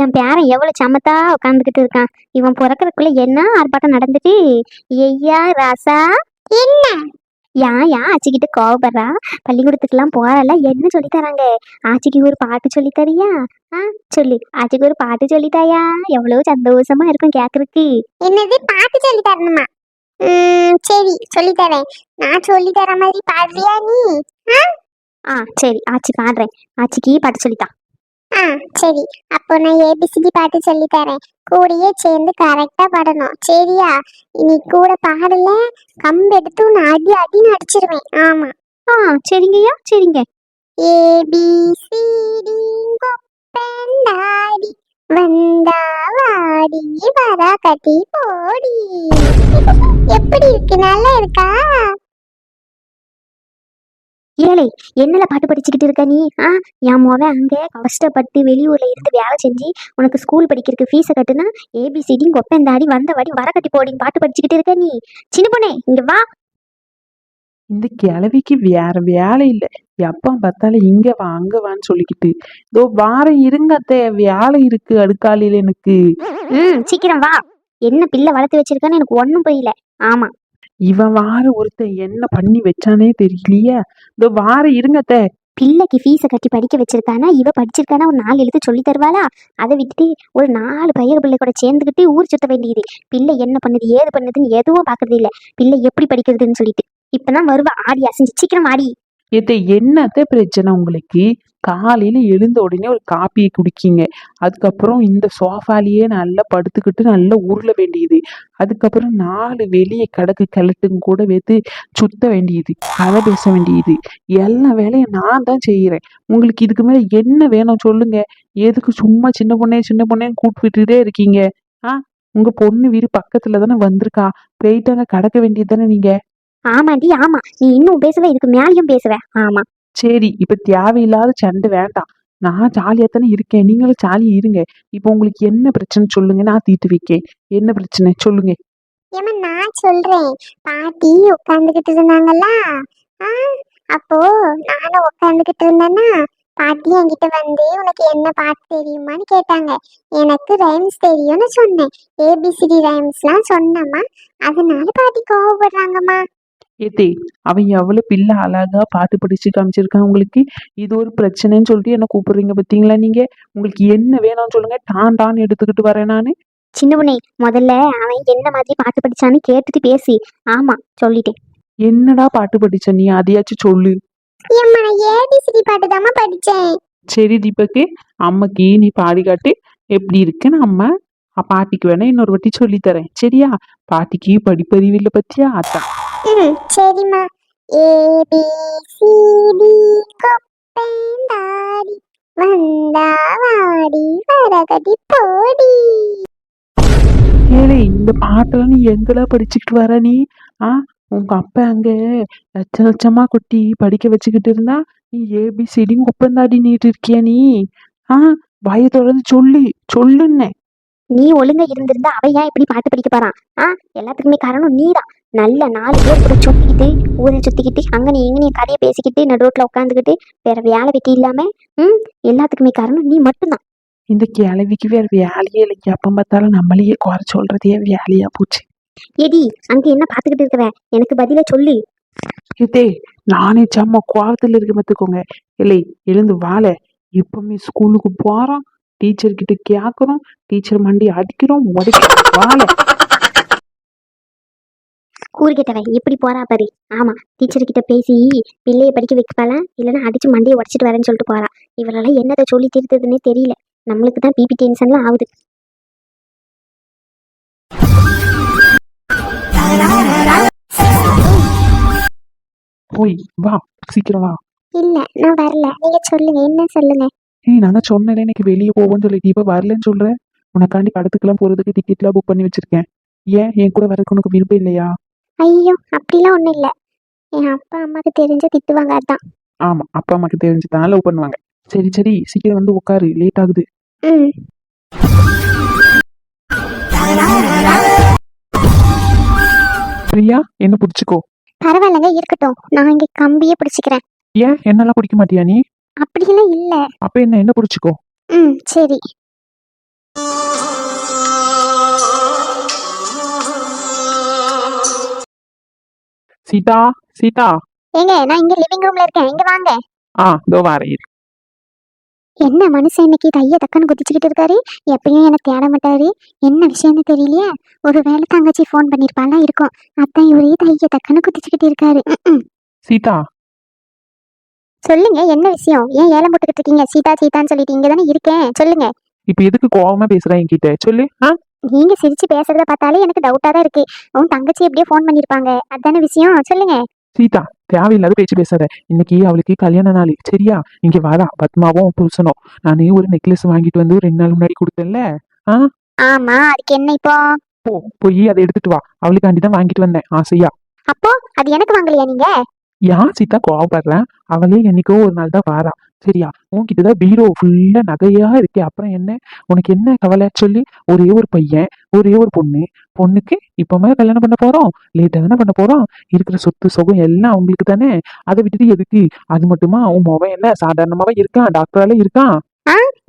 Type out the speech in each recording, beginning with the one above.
என் பேரன் எவ்வளவு சமத்தா உட்காந்துக்கிட்டு இருக்கான். இவன் பிறக்கறதுக்குள்ள என்ன ஆர்ப்பாட்டம் நடந்துட்டு ஐயா ராசா. என்ன? யா யா ஆச்சிக்கிட்டு கோவப்படுறா? பள்ளிக்கூடத்துக்குலாம் போறல என்ன சொல்லி தராங்க? ஆச்சிக்கு ஒரு பாட்டு சொல்லி தரியா? ஆ சொல்லு. ஆச்சிக்கு ஒரு பாட்டு சொல்லித்தாயா எவ்வளவு சந்தோஷமா இருக்கும் கேக்குறதுக்கு. என்னது? பாட்டு சொல்லி தரணுமா? சரி சொல்லி தரேன். நான் சொல்லி தர மாதிரி பாடுறியா நீ? ஆ? சரி ஆச்சி பாடுறேன். ஆச்சிக்கு பாட்டு சொல்லித்தா ஆ சரி. அப்போ நான் ஏபிசிடி பாட்டு சொல்லி தரேன். கூடயே சேர்ந்து கரெக்டா பாடணும். சரியா? நீ கூட பாடல? கம்பு எடுத்து உன்னை அடி அடின்னு அடிச்சிருவேன். ஆமா. ஆ சரிங்கய்யா சரிங்க. ஏபிசிடி கொப்பந்தாடி வந்தா வாடி. வரா கட்டி போடி. எப்படி இருக்கு? நல்லா இருக்கா? ஏழை என்னல பாட்டு படிச்சுக்கிட்டு இருக்க நீ? ஆ என் மோவன் அங்கே கஷ்டப்பட்டு வெளியூர்ல இருந்து வேலை செஞ்சு உனக்கு ஸ்கூல் படிக்கிறதுக்கு ஃபீஸை கட்டுனா ஏபிசிடி கொப்பந்தாடி வந்தவாடி வர கட்டி போடின்னு பாட்டு படிச்சுக்கிட்டு இருக்க நீ. சின்ன பொண்ணே இங்க வா. இந்த கிழவிக்கு வேற வேலை இல்லை. எப்ப பார்த்தாலும் இங்க வா அங்க வான்னு சொல்லிக்கிட்டு. இதோ வாரம் இருங்க அத்தை வேலை இருக்கு அடுக்காலையில எனக்கு. ம் சீக்கிரம் வா. என்ன பிள்ளை வளர்த்து வச்சிருக்கான்னு எனக்கு ஒன்றும் புரியல. ஆமா. இவன் வார ஒருத்தன் என்ன பண்ணி வச்சானே தெரியலையே. இதோ வாரம் இருங்க அத்தை பிள்ளைக்கு ஃபீஸை கட்டி படிக்க வச்சிருக்கானா? இவ படிச்சிருக்கானா? ஒரு நாலு எழுத்து சொல்லி தருவாளா? அதை விட்டுட்டு ஒரு நாலு பையர் பிள்ளை கூட சேர்ந்துக்கிட்டு ஊர் சுத்த வேண்டியது. பிள்ளை என்ன பண்ணுது ஏது பண்ணுதுன்னு எதுவும் பார்க்கறது இல்ல. பிள்ளை எப்படி படிக்கிறதுன்னு சொல்லிட்டு. இப்பதான் வருவா. ஆடி அசைஞ்சு. சீக்கிரம் ஆடி இதை என்னத்த பிரச்சனை உங்களுக்கு? காலையில் எழுந்த உடனே ஒரு காப்பியை குடிக்கிங்க. அதுக்கப்புறம் இந்த சோஃபாலேயே நல்லா படுத்துக்கிட்டு நல்லா உருள வேண்டியது. அதுக்கப்புறம் நாலு வெளியே கிடக்கு கிழட்டுங்க கூட வைத்து சுத்த வேண்டியது கதை பேச வேண்டியது. எல்லா வேலையும் நான் தான் செய்கிறேன் உங்களுக்கு இதுக்கு மேலே என்ன வேணும் சொல்லுங்க. எதுக்கு சும்மா சின்ன பொண்ணே சின்ன பொண்ணே கூப்பிட்டுட்டே இருக்கீங்க? ஆ உங்கள் பொண்ணு வீடு பக்கத்தில் தானே வந்திருக்கா? போயிட்டாங்க கடக்க வேண்டியது தானே நீங்கள் ஆமாண்டி ஆமா. நீ இன்னும் பேசுவ இதுக்கு மேலேயும் பேசுவ. ஆமா. சரி இப்ப தேவையில்லாத சண்டை வேண்டாம். நான் ஜாலியா தானே இருக்கேன். நீங்களும் ஜாலியா இருங்க. இப்போ உங்களுக்கு என்ன பிரச்சனை சொல்லுங்க. நான் தீட்டு வைக்கேன். என்ன பிரச்சனை? சொல்லுங்க. ஏமா நான் சொல்றேன். பாட்டி உட்காந்துக்கிட்டு இருந்தாங்கல்ல அப்போ நானும் உட்காந்துக்கிட்டு இருந்தேன்னா பாட்டி என்கிட்ட வந்து உனக்கு என்ன பாட்டு தெரியுமான்னு கேட்டாங்க. எனக்கு ரைம்ஸ் தெரியும்னு சொன்னேன். ஏபிசிடி ரைம்ஸ்லாம் சொன்னம்மா. அதனால பாட்டி கோவப்படுறாங்கம்மா. ஏத்தே அவன் எவ்வளவு பிள்ளை அழகா பாட்டு படிச்சு காமிச்சிருக்கான் உங்களுக்கு? இது ஒரு பிரச்சனைன்னு சொல்லிட்டு என்ன கூப்பிடுறீங்க பாத்தீங்களா நீங்க? உங்களுக்கு என்ன வேணும்னு சொல்லுங்க டான் டான் எடுத்துக்கிட்டு வரேன் நானு. சின்ன பொண்ணே முதல்ல அவன் என்ன மாதிரி பாட்டு படிச்சான்னு கேட்டுட்டு பேசி. ஆமா சொல்லிட்டேன். என்னடா பாட்டு படிச்ச நீ? அதையாச்சும் சொல்லு. ஏபிசிடி பாட்டு தாம்மா படிச்சேன். சரி தீபக்கு அம்மாக்கு நீ பாடி காட்டு. எப்படி இருக்குன்னு அம்மா பாட்டிக்கு வேணா இன்னொரு வாட்டி சொல்லி தரேன். சரியா? பாட்டிக்கு படிப்பறிவு இல்லை பத்தியா? அதான். ம். சரிம்மா. ஏபிசிடி கொப்பேந்தாடி வந்தா வாடி வரகடி போடி. ஏலே இந்த பாட்டெல்லாம் நீ எங்கெல்லாம் படிச்சுக்கிட்டு வர நீ? ஆ உங்க அப்பா அங்க லட்ச லட்சமா கொட்டி படிக்க வச்சுக்கிட்டு இருந்தா நீ ஏபிசிடி ஒப்பந்தாடி நீட்டு இருக்கியா நீ? ஆ வாயை தொடர்ந்து சொல்லு சொல்லுன்னே. நீ ஒழுங்கா இருந்திருந்தா அவன் ஏன் இப்படி பாட்டு படிக்க போறான் ஆ எல்லாத்துக்குமே காரணம் நீதான். நல்ல நாலு பேர் கூட சுத்திக்கிட்டு ஊரை சுத்திக்கிட்டு அங்க நீ கதையை பேசிக்கிட்டு நடு ரோட்ல உட்காந்துக்கிட்டு வேற வேலை வெட்டி இல்லாம ம் எல்லாத்துக்குமே காரணம் நீ மட்டும்தான். இந்த கிழவிக்கு வேற வேலையே இல்லை. எப்ப பார்த்தாலும் நம்மளையே குறை சொல்றதே வேலையா போச்சு. எடி அங்க என்ன பாத்துக்கிட்டு இருக்கவ எனக்கு பதில சொல்லு. இதே நானே செம்ம கோவத்துல இருக்க பார்த்துக்கோங்க. இல்லை எழுந்து வாழ. எப்பவுமே ஸ்கூலுக்கு போறோம். டீச்சர் கிட்ட கேக்குறோம். டீச்சர் மண்டி அடிக்கிறோம். உடைக்கிறோம். வாழ. கூறுகிட்டவ எப்படி போறா பாரு. ஆமா டீச்சர் கிட்ட பேசி பிள்ளைய படிக்க வைக்கப்பாளா இல்லைன்னா அடிச்சு மண்டையை உடச்சிட்டு வரேன்னு சொல்லிட்டு போறா. இவரெல்லாம் என்னத்தை சொல்லி திருத்ததுன்னே தெரியல. நம்மளுக்கு தான் பிபி டென்ஷன்லாம் ஆகுது. போய் வா சீக்கிரம் வா. இல்ல நான் வரல. நீங்க சொல்லுங்க என்ன சொல்லுங்க? ஏய் நான் தான் சொன்னேன் எனக்கு வெளியே போவோம்னு சொல்லிட்டு. இப்ப வரலன்னு சொல்றேன் உனக்காண்டி படத்துக்கெல்லாம் போறதுக்கு டிக்கெட்லாம் புக் பண்ணி வச்சிருக்கேன். ஏன்? என் கூட வரதுக்கு உனக்கு விருப்பம் இல்லையா? ஐயோ அப்படிலாம் ஒண்ணும் இல்ல. என் அப்பா அம்மாக்கு தெரிஞ்ச திட்டுவாங்க அதான். ஆமா அப்பா அம்மாக்கு தெரிஞ்சுதான் லவ் பண்ணுவாங்க. சரி சரி சீக்கிரம் வந்து உட்காரு லேட் ஆகுது. ம். பிரியா என்ன பிடிச்சிக்கோ? பரவாயில்லங்க இருக்கட்டும். நான் இங்க கம்பியே பிடிச்சிக்கிறேன். ஏன் என்னெல்லாம் பிடிக்க மாட்டியா நீ? அப்படியெல்லாம் இல்ல. அப்ப என்ன என்ன பிடிச்சிக்கோ? ம் சரி. சீதா சீதா. ஏங்க நான் இங்க லிவிங் ரூம்ல இருக்கேன். இங்க வாங்க. ஆ இதோ வாரேன். என்ன மனுஷன் இன்னைக்கு தைய தக்கன்னு குதிச்சுக்கிட்டு இருக்காரு? எப்பயும் எனக்கு தேட மாட்டாரு. என்ன விஷயம்னு தெரியலையே? ஒருவேளை தங்கச்சி ஃபோன் பண்ணிருப்பாளா இருக்கும். அதான் இவரே தைய தக்கன்னு குதிச்சுக்கிட்டு இருக்காரு. ம்ம். சீதா. சொல்லுங்க என்ன விஷயம்? ஏன் ஏலம் போட்டுக்கிட்டு இருக்கீங்க? சீதா சீதான்னு சொல்லிட்டு இங்க தானே இருக்கேன். சொல்லுங்க. இப்ப எதுக்கு கோவமா பேசுற என்கிட்ட? சொல்லு ஆ? நீங்க சிரிச்சு பேசுறத பார்த்தாலே எனக்கு டவுட்டா தான் இருக்கு. உன் தங்கச்சி எப்படியோ ஃபோன் பண்ணிருப்பாங்க. அதானே விஷயம்? சொல்லுங்க. சீதா தேவையில்லாத பேச்சு பேசாத. இன்னைக்கு அவளுக்கு கல்யாண நாள். சரியா? இங்க வரா பத்மாவும் புருஷனும். நானே ஒரு நெக்லஸ் வாங்கிட்டு வந்து ரெண்டு நாள் முன்னாடி கொடுத்தேன்ல. ஆமா. அதுக்கு என்ன இப்போ? போ போய் அதை எடுத்துட்டு வா. அவளுக்காண்டி தான் வாங்கிட்டு வந்தேன். ஆசையா? அப்போ அது எனக்கு வாங்கலையா நீங்க? யார் சீதா? கோவப்படுறேன் அவளே என்னைக்கோ ஒரு நாள் தான் வாரா. சரியா? உன்கிட்டதான் பீரோ ஃபுல்லா நகையா இருக்கே. அப்புறம் என்ன? உனக்கு என்ன கவலை? சொல்லி. ஒரே ஒரு பையன் ஒரே ஒரு பொண்ணு. பொண்ணுக்கு இப்பமே கல்யாணம் பண்ண போறோம். லேட்டா தானே பண்ண போறோம். இருக்கிற சொத்து சுகம் எல்லாம் அவங்களுக்கு தானே. அதை விட்டுட்டு எதுக்கு? அது மட்டுமா? உன் மகன் என்ன? சாதாரணமாவே இருக்கான். டாக்டரால இருக்கான்.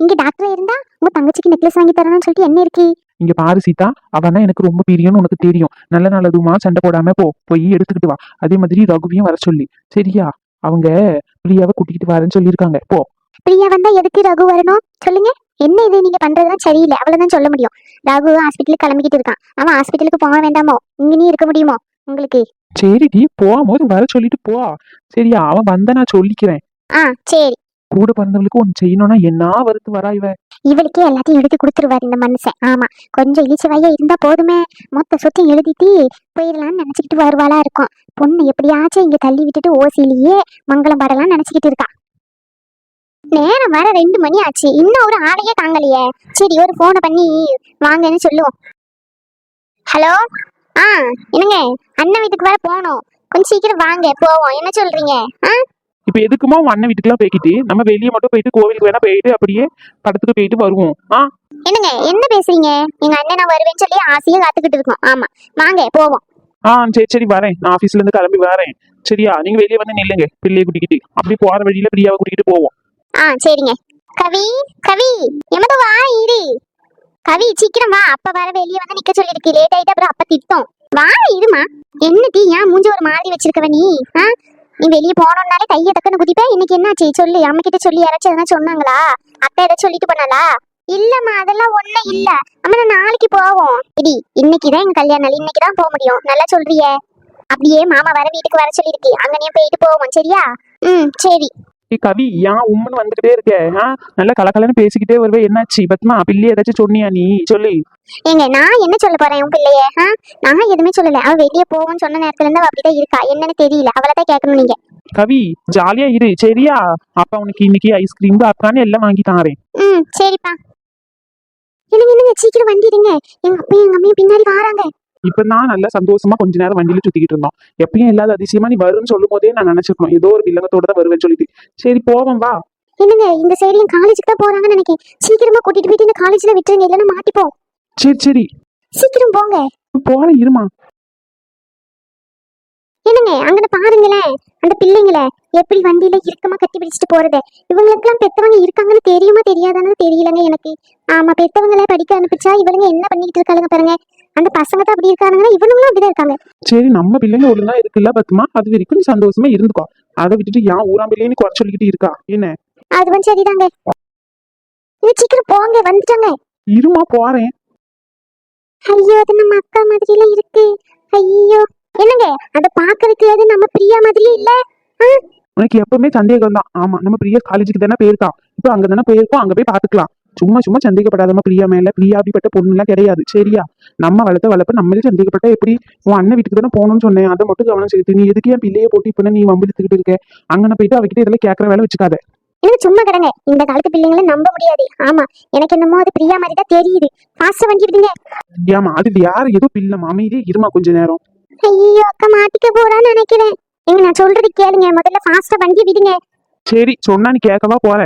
இங்க டாக்டர் இருந்தா உங்க தங்கச்சிக்கு நெக்லஸ் வாங்கி தரணும்னு சொல்லிட்டு என்ன இருக்கு? இங்க பாரு சீதா. அவனா எனக்கு ரொம்ப பிரியம்னு உனக்கு தெரியும். நல்ல நல்லதுமா சண்டை போடாம போ. போய் எடுத்துக்கிட்டு வா. அதே மாதிரி ரகுவையும் வர சொல்லி. சரியா? அவங்க பிரியாவை கூட்டிக்கிட்டு வரேன்னு சொல்லியிருக்காங்க. போ. பிரியா வந்தா எதுக்கு ரகு வரணும்? சொல்லுங்க. என்ன இது நீங்க பண்றதுலாம் சரியில்லை. அவ்வளவுதான் சொல்ல முடியும். ரகு ஹாஸ்பிட்டலுக்கு கிளம்பிக்கிட்டு இருக்கான். அவன் ஹாஸ்பிட்டலுக்கு போக வேண்டாமோ? இங்க நீ இருக்க முடியுமோ? உங்களுக்கு? சரிடி போகும்போது வர சொல்லிட்டு போ. சரியா அவன் வந்தா நான் சொல்லிக்கிறேன். ஆ சரி. கூட பிறந்தவளுக்கு ஒன்னு செய்யணும்னா என்ன வருத்து வரா இவ இவளுக்கே எல்லாத்தையும் எழுதி கொடுத்துருவாரு இந்த மனுஷன். ஆமா கொஞ்சம் இழிச்சவையா இருந்தா போதுமே. மொத்த சொத்தையும் எழுதிட்டு போயிடலாம்னு நினைச்சுக்கிட்டு வருவாளா இருக்கும். பொண்ணு எப்படியாச்சும் இங்க தள்ளி விட்டுட்டு ஓசிலேயே மங்களம் பாடலாம் நினைச்சுக்கிட்டு இருக்கா. நேரம் வர ரெண்டு மணி ஆச்சு. இன்னும் ஒரு ஆளையே தாங்கலையே. சரி ஒரு போனை பண்ணி வாங்கன்னு சொல்லுவோம். ஹலோ? ஆ என்னங்க? அண்ணன் வீட்டுக்கு வர போகணும். கொஞ்சம் சீக்கிரம் வாங்க போவோம். என்ன சொல்றீங்க? ஆ? இப்ப எதுக்குமா உன் அண்ணன் வீட்டுக்குலாம் போய்க்கிட்டு? நம்ம வெளியே மட்டும் போயிட்டு கோவிலுக்கு வேணா போயிட்டு அப்படியே படத்துக்கு போயிட்டு வருவோம். ஆ? என்னங்க என்ன பேசுறீங்க? எங்க அண்ணன் நான் வருவேன்னு சொல்லி ஆசையா காத்துக்கிட்டு இருக்கோம். ஆமா. வாங்க போவோம். ஆ சரி சரி வரேன். நான் ஆபீஸ்ல இருந்து கிளம்பி வரேன். சரியா? நீங்க வெளியே வந்து நில்லுங்க. பிள்ளையை கூட்டிக்கிட்டு. அப்படியே போற வழியில பிரியாவை கூட்டிகிட்டு போவோம். ஆ சரிங்க. கவி கவி எமது வா இரு. கவி சீக்கிரம் வா. அப்ப வர வெளியே வந்து நிக்க சொல்லிருக்கு லேட் ஆயிட்டு அப்புறம் அப்ப திட்டம். வா இருமா. என்ன டீ ஏன் மூஞ்சி ஒரு மாதிரி வச்சிருக்கவ நீ? நீ வெளியே போனோம்னாலே கையை தக்கன்னு குதிப்ப. இன்னைக்கு என்னாச்சு? சொல்லு. அம்மா கிட்ட சொல்லி யாராச்சும் எதனா சொன்னாங்களா? அத்தை ஏதாச்சும் சொல்லிட்டு போனாளா? இல்லம்மா அதெல்லாம் ஒண்ணு இல்ல. அம்மா நான் நாளைக்கு போவோம். இடி இன்னைக்குதான் எங்க கல்யாண இன்னைக்குதான் போக முடியும். நல்லா சொல்றியே. அப்படியே மாமா வர வீட்டுக்கு வர சொல்லிருக்கு. அங்கனே போயிட்டு போவோம். சரியா? ம் சரி. கவி ஏன் உம்முன்னு வந்துகிட்டே இருக்க. ஆ நல்லா கலக்கலன்னு பேசிக்கிட்டே வருவே. என்னாச்சு? பத்மா பிள்ளை ஏதாச்சும் சொன்னியா நீ? சொல்லு. ஏங்க நான் என்ன சொல்ல போறேன் உன் பிள்ளைய? ஆ? நான் எதுவுமே சொல்லல. அவ வெளியே போவோம்னு சொன்ன நேரத்துல இருந்து அவ அப்படிதான் இருக்கா? என்னன்னு தெரியல. அவளை தான் கேட்கணும் நீங்க. கவி ஜாலியா இரு. சரியா? அப்பா உனக்கு இன்னைக்கு ஐஸ்கிரீம் அக்கான்னு எல்லாம் வாங்கி தாரேன். ம் சரிப்பா. என்னங்க என்னங்க? சீக்கிரம் வண்டி இருங்க எங்க அப்பா எங்க அம்மையும் பின்னாடி வராங்க. இப்ப நான் நல்லா சந்தோஷமா கொஞ்ச நேரம் வண்டியில சுத்திக்கிட்டு இருந்தோம். எப்பயும் இல்லாத அதிசயமா நீ வரும்னு சொல்லும் போதே நான் நினைச்சிருக்கணும். ஏதோ ஒரு வில்லங்கத்தோட தான் வருவேன்னு சொல்லிட்டு. சரி போவோம் வா. என்னங்க இந்த சைடு என் காலேஜுக்கு தான் போறாங்கன்னு நினைக்கிறேன். சீக்கிரமா கூட்டிட்டு போயிட்டு இந்த காலேஜ்ல விட்டுருங்க இல்லைன்னா மாட்டிப்போம் சரி சரி. சீக்கிரம் போங்க. போற இருமா. என்னங்க அங்கன பாருங்களேன் அந்த பிள்ளைங்கள. எப்படி வண்டியில இறுக்கமா கட்டி பிடிச்சிட்டு போறது? இவங்களுக்கெல்லாம் பெத்தவங்க இருக்காங்கன்னு தெரியுமா தெரியாதான்னு தெரியலங்க எனக்கு. ஆமா பெத்தவங்கள படிக்க அனுப்பிச்சா இவளுங்க என்ன பண்ணிக்கிட்டு இருக்காளுங்க பாருங்க. அந்த பசங்க தான் அப்படி இருக்கானுங்கன்னா இவனுங்களும் அப்படிதான் இருக்காங்க. சரி நம்ம பிள்ளைங்க ஒழுங்கா இருக்குல்ல பத்துமா அது வரைக்கும் நீ சந்தோஷமா இருந்துக்கோ. அதை விட்டுட்டு ஏன் ஊராம் பிள்ளைன்னு குறை சொல்லிக்கிட்டு இருக்கா? என்ன? அதுவும் சரிதாங்க. இது சீக்கிரம் போங்க வந்துட்டாங்க. இருமா போறேன். ஐயோ அது நம்ம அக்கா மாதிரில இருக்கு. ஐயோ. என்னங்க? அத பாக்குறதுக்கு அது நம்ம பிரியா மாதிரியே இல்ல? உனக்கு எப்பவுமே சந்தேகம் தான் ஆமா நம்ம பிரியா காலேஜுக்கு தானே போயிருக்கா. இப்போ அங்க தானே போயிருக்கோம் அங்க போய் பாத்துக்கலாம் சும்மா சும்மா சந்தேகப்படாதமா பிரியா மேல. பிரியா அப்படிப்பட்ட பொண்ணு எல்லாம் கிடையாது. சரியா? நம்ம வளர்த்த வளர்ப்பு நம்மளே சந்தேகப்பட்டா எப்படி? உன் அண்ணன் வீட்டுக்கு தானே போகணும்னு சொன்னேன். அதை மட்டும் கவனம் செலுத்து. நீ எதுக்கு என் பிள்ளைய போட்டு இப்ப நீ வம்பிழுத்துக்கிட்டு இருக்க? அங்கன போயிட்டு அவகிட்ட இதெல்லாம் கேட்கற வேலை வச்சுக்காத. எனக்கு சும்மா கிடங்க. இந்த காலத்து பிள்ளைங்களை நம்ப முடியாது. ஆமா எனக்கு என்னமோ அது பிரியா மாதிரி தான் தெரியுது. ஃபாஸ்டா வண்டி விடுங்க. ஏமா அது வேற ஏதோ பிள்ளை. மாமையிலே இருமா கொஞ்ச நேரம். ஐயோ அக்கா மாட்டிக்க போறான்னு நினைக்கிறேன். எங்க நான் சொல்றது கேளுங்க. முதல்ல ஃபாஸ்டா வண்டி விடுங்க. சரி சொன்னா நீ கேட்கவா போற?